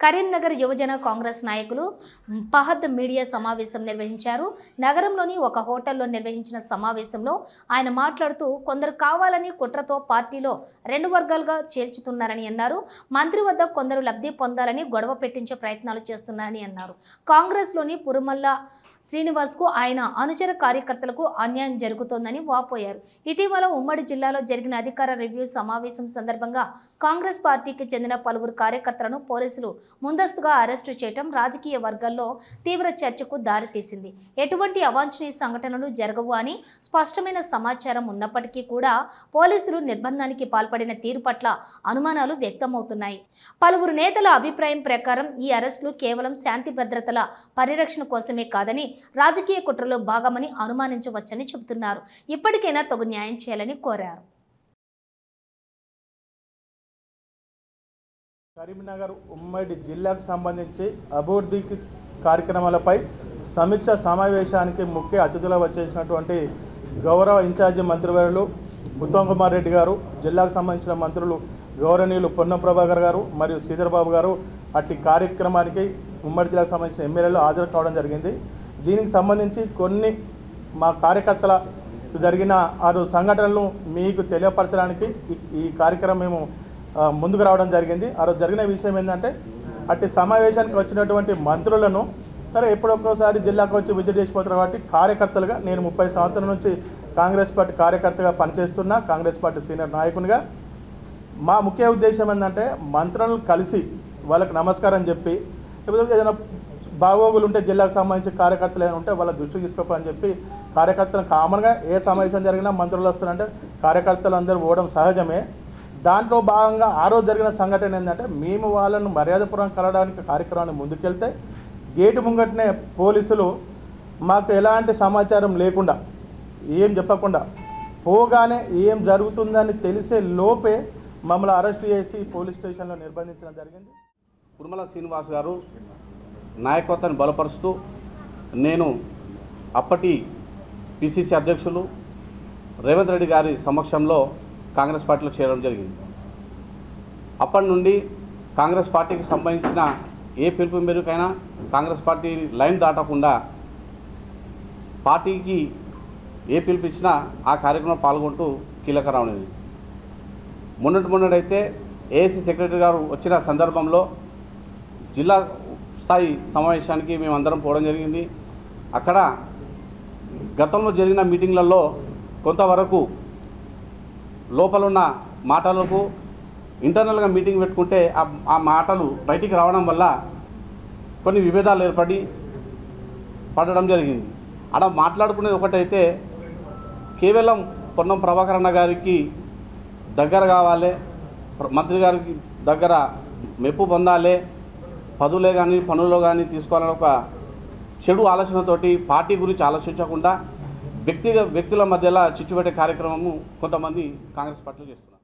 కరీంనగర్ యువజన కాంగ్రెస్ నాయకులు పహద్ మీడియా సమావేశం నిర్వహించారు. నగరంలోని ఒక హోటల్లో నిర్వహించిన సమావేశంలో ఆయన మాట్లాడుతూ కొందరు కావాలని కుట్రతో పార్టీలో రెండు వర్గాలుగా చేల్చుతున్నారని అన్నారు. మంత్రి వద్ద కొందరు లబ్ధి పొందాలని గొడవ పెట్టించే ప్రయత్నాలు చేస్తున్నారని అన్నారు. కాంగ్రెస్లోని పురుమల్ల శ్రీనివాస్కు ఆయన అనుచర కార్యకర్తలకు అన్యాయం జరుగుతోందని వాపోయారు. ఇటీవల ఉమ్మడి జిల్లాలో జరిగిన అధికార రివ్యూ సమావేశం సందర్భంగా కాంగ్రెస్ పార్టీకి చెందిన పలువురు కార్యకర్తలను పోలీసులు ముందస్తుగా అరెస్టు చేయటం రాజకీయ వర్గాల్లో తీవ్ర చర్చకు దారితీసింది. ఎటువంటి అవాంఛనీయ సంఘటనలు జరగవు అని స్పష్టమైన సమాచారం ఉన్నప్పటికీ కూడా పోలీసులు నిర్బంధానికి పాల్పడిన తీరు పట్ల అనుమానాలు వ్యక్తమవుతున్నాయి. పలువురు నేతల అభిప్రాయం ప్రకారం ఈ అరెస్టులు కేవలం శాంతి భద్రతల పరిరక్షణ కోసమే కాదని రాజకీయ కుట్రలో భాగమని అనుమానించవచ్చని చెబుతున్నారు. ఇప్పటికైనా తగు న్యాయం చేయాలని కోరారు. కరీంనగర్ ఉమ్మడి జిల్లాకు సంబంధించి అభివృద్ధి కార్యక్రమాలపై సమీక్ష సమావేశానికి ముఖ్య అతిథులు వచ్చేసినటువంటి గౌరవ ఇన్ఛార్జి మంత్రివర్యులు ఉత్తమ్ కుమార్ రెడ్డి గారు జిల్లాకు సంబంధించిన మంత్రులు గౌరవనీయులు పొన్నం ప్రభాకర్ గారు మరియు శ్రీధర్బాబు గారు అట్టి కార్యక్రమానికి ఉమ్మడి జిల్లాకు సంబంధించిన ఎమ్మెల్యేలు హాజరు కావడం జరిగింది. దీనికి సంబంధించి కొన్ని మా కార్యకర్తల జరిగిన ఆరు సంఘటనలు మీకు తెలియపరచడానికి ఈ- ఈ కార్యక్రమం మేము ముందుకు రావడం జరిగింది. ఆ రోజు జరిగిన విషయం ఏంటంటే అట్టి సమావేశానికి వచ్చినటువంటి మంత్రులను సరే ఎప్పుడొక్కసారి జిల్లాకు వచ్చి విజిట్ చేసిపోతారు కాబట్టి కార్యకర్తలుగా నేను ముప్పై సంవత్సరాల నుంచి కాంగ్రెస్ పార్టీ కార్యకర్తగా పనిచేస్తున్నా కాంగ్రెస్ పార్టీ సీనియర్ నాయకునిగా. మా ముఖ్య ఉద్దేశం ఏంటంటే మంత్రులను కలిసి వాళ్ళకి నమస్కారం చెప్పి లేకపోతే ఏదైనా బాగోగులు ఉంటే జిల్లాకు సంబంధించి కార్యకర్తలు ఏమైనా ఉంటే వాళ్ళ దృష్టికి తీసుకోపని చెప్పి కార్యకర్తలు కామన్గా ఏ సమావేశం జరిగినా మంత్రులు వస్తారంటే కార్యకర్తలు అందరూ పోవడం సహజమే. దాంట్లో భాగంగా ఆ రోజు జరిగిన సంఘటన ఏంటంటే మేము వాళ్ళను మర్యాదపూర్వం కలవడానికి కార్యక్రమాన్ని ముందుకెళ్తే గేటు ముంగటనే పోలీసులు మాకు ఎలాంటి సమాచారం లేకుండా ఏం చెప్పకుండా పోగానే ఏం జరుగుతుందని తెలిసే లోపే మమ్మల్ని అరెస్ట్ చేసి పోలీస్ స్టేషన్లో నిర్బంధించడం జరిగింది. కుర్మల శ్రీనివాస్ గారు నాయకత్వాన్ని బలపరుస్తూ నేను అప్పటి పిసిసి అధ్యక్షులు రేవంత్ రెడ్డి గారి సమక్షంలో కాంగ్రెస్ పార్టీలో చేరడం జరిగింది. అప్పటి నుండి కాంగ్రెస్ పార్టీకి సంబంధించిన ఏ పిలుపు మేరకైనా కాంగ్రెస్ పార్టీ లైన్ దాటకుండా పార్టీకి ఏ పిలుపు ఇచ్చినా ఆ కార్యక్రమంలో పాల్గొంటూ కీలక రావడం మొన్నటి మొన్నటైతే ఏఎస్సీ సెక్రటరీ గారు వచ్చిన సందర్భంలో జిల్లా స్థాయి సమావేశానికి మేము అందరం పోవడం జరిగింది. అక్కడ గతంలో జరిగిన మీటింగ్లలో కొంతవరకు లోపలున్న మాటలకు ఇంటర్నల్గా మీటింగ్ పెట్టుకుంటే ఆ మాటలు బయటికి రావడం వల్ల కొన్ని విభేదాలు ఏర్పడి పడడం జరిగింది. అక్కడ మాట్లాడుకునేది ఒకటైతే కేవలం పొన్నం ప్రభాకర్ అన్న గారికి దగ్గర కావాలి మంత్రి గారికి దగ్గర మెప్పు పొందాలి పదులే కానీ పనుల్లో కానీ తీసుకోవాలని ఒక చెడు ఆలోచనతోటి పార్టీ గురించి ఆలోచించకుండా వ్యక్తిగత వ్యక్తుల మధ్యలో చిచ్చుపెట్టే కార్యక్రమము కొంతమంది కాంగ్రెస్ పార్టీలు చేస్తున్నారు.